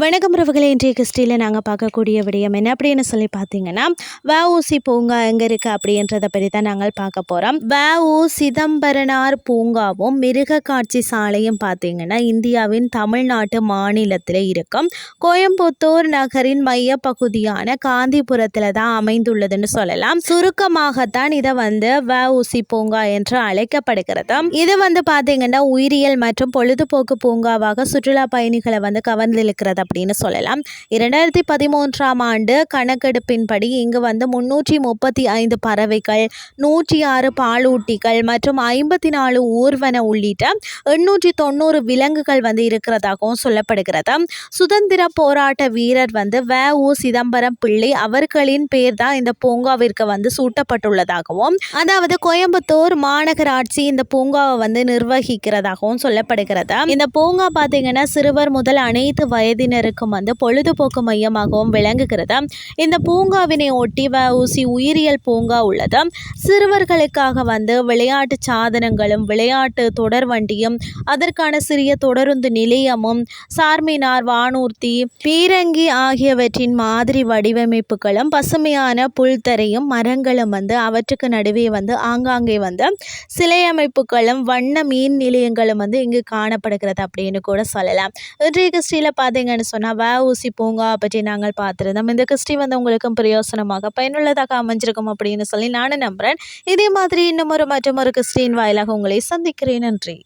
வணக்கம் உறவுகளை இன்றைய கிறிஸ்டியில் நாங்கள் பார்க்கக்கூடிய விடயம் என்ன அப்படின்னு சொல்லி பார்த்தீங்கன்னா வஉசி பூங்கா எங்கே இருக்குது அப்படின்றத பற்றி தான் நாங்கள் பார்க்க போகிறோம் வஉ சிதம்பரனார் பூங்காவும் மிருக காட்சி சாலையும் பார்த்தீங்கன்னா இந்தியாவின் தமிழ்நாட்டு மாநிலத்தில் இருக்கும். கோயம்புத்தூர் நகரின் மைய பகுதியான காந்திபுரத்தில் தான் அமைந்துள்ளதுன்னு சொல்லலாம். சுருக்கமாகத்தான் இதை வந்து வஉசி பூங்கா என்று அழைக்கப்படுகிறது. இது வந்து பார்த்தீங்கன்னா உயிரியல் மற்றும் பொழுதுபோக்கு பூங்காவாக சுற்றுலா பயணிகளை வந்து கவர்ந்திருக்கிறது அப்படின்னு சொல்லலாம். இரண்டாயிரத்தி பதிமூன்றாம் ஆண்டு கணக்கெடுப்பின்படி இங்கு வந்து முன்னூற்றி முப்பத்தி ஐந்து பறவைகள் நூற்றி ஆறு பாலூட்டிகள் மற்றும் ஐம்பத்தி நாலு ஊர்வன உள்ளிட்ட எண்ணூற்றி தொண்ணூறு விலங்குகள் வந்து இருக்கிறதாகவும் சொல்லப்படுகிறது. சுதந்திர போராட்ட வீரர் வந்து வ. உ. சிதம்பரம் பிள்ளை அவர்களின் பேர் தான் இந்த பூங்காவிற்கு வந்து சூட்டப்பட்டுள்ளதாகவும் அதாவது கோயம்புத்தூர் மாநகராட்சி இந்த பூங்காவை வந்து நிர்வகிக்கிறதாகவும் சொல்லப்படுகிறது. இந்த பூங்கா பார்த்தீங்கன்னா சிறுவர் முதல் அனைத்து வயதினருக்கும் வந்து பொழுதுபோக்கு மையமாகவும் விளங்குகிறது? இந்த பூங்காவினை ஒட்டி ஊசி உயிரியல் பூங்கா உள்ளது? சிறுவர்களுக்காக வந்து விளையாட்டு சாதனங்களும் விளையாட்டு தொடர் வண்டியும் அதற்கான சிறிய தொடருந்து நிலையமும் சார்மினார் வானூர்த்தி பீரங்கி ஆகியவற்றின் மாதிரி வடிவமைப்புகளும் பசுமையான புல்தரையும் மரங்களும் வந்து அவற்றுக்கு நடுவே வந்து ஆங்காங்கே வந்து சிலை அமைப்புகளும் வண்ண மீன் நிலையங்களும் வந்து இங்கு காணப்படுகிறது அப்படின்னு கூட சொல்லலாம். இன்றைய கிறிஸ்டியில் பார்த்தீங்கன்னா சொன்னால் வ ஊசி பூங்கா பற்றி நாங்கள் பார்த்துருந்தோம். இந்த கிறிஸ்டி வந்து உங்களுக்கும் பிரயோசனமாக பயனுள்ளதாக அமைஞ்சிருக்கும் அப்படின்னு சொல்லி நானும் நம்புகிறேன் இதே மாதிரி இன்னும் ஒரு மற்றும் ஒரு கிறிஸ்டின் வாயிலாக உங்களை சந்திக்கிறேன். நன்றி.